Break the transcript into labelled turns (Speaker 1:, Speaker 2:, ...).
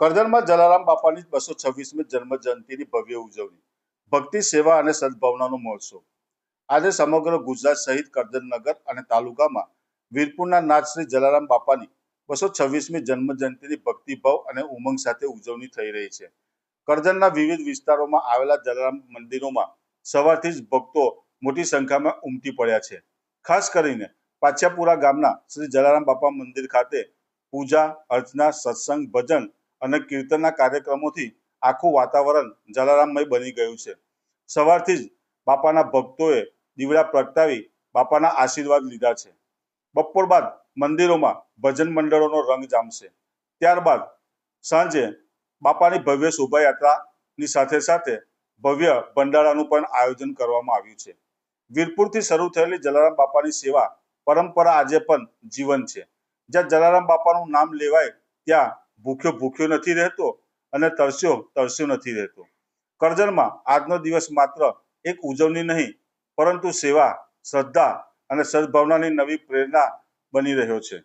Speaker 1: કરજણમાં જલારામ બાપાની બસો છવ્વીસમી જન્મ જયંતિની ભવ્ય ઉજવણી, ભક્તિ, સેવા અને સદભાવનાનો મહોત્સવ. આજે સમગ્ર ગુજરાત સહિત કરજણ અને તાલુકામાં વીરપુરના નાથ શ્રી જલારામ બાપાની બસો છવ્વીસમી જન્મ જયંતિની ભક્તિભાવ અને ઉમંગ સાથે ઉજવણી થઈ રહી છે. કરજણના વિવિધ વિસ્તારોમાં આવેલા જલારામ મંદિરોમાં સવારથી જ ભક્તો મોટી સંખ્યામાં ઉમટી પડ્યા છે. ખાસ કરીને પાછાપુરા ગામના શ્રી જલારામ બાપા મંદિર ખાતે પૂજા, અર્ચના, સત્સંગ, ભજન અને કીર્તનના કાર્યક્રમોથી આખું વાતાવરણ જલારામમય બની ગયું છે. સવારથી જ બાપાના ભક્તોએ દીવડા પ્રગટાવી બાપાના આશીર્વાદ લીધા છે. બપોર બાદ મંદિરોમાં ભજન મંડળોનો રંગ જામશે. ત્યારબાદ સાંજે બાપાની ભવ્ય શોભાયાત્રાની સાથે સાથે ભવ્ય ભંડારાનું પણ આયોજન કરવામાં આવ્યું છે. વીરપુરથી શરૂ થયેલી જલારામ બાપાની સેવા પરંપરા આજે પણ જીવન છે. જ્યાં જલારામ બાપાનું નામ લેવાય ત્યાં ભૂખ્યો ભૂખ્યો નથી રહેતો અને તરસ્યો તરસ્યો નથી રહેતો. કરજણમાં આજનો દિવસ માત્ર એક ઉજવણી નહીં, પરંતુ સેવા, શ્રદ્ધા અને સદભાવનાની નવી પ્રેરણા બની રહ્યો છે.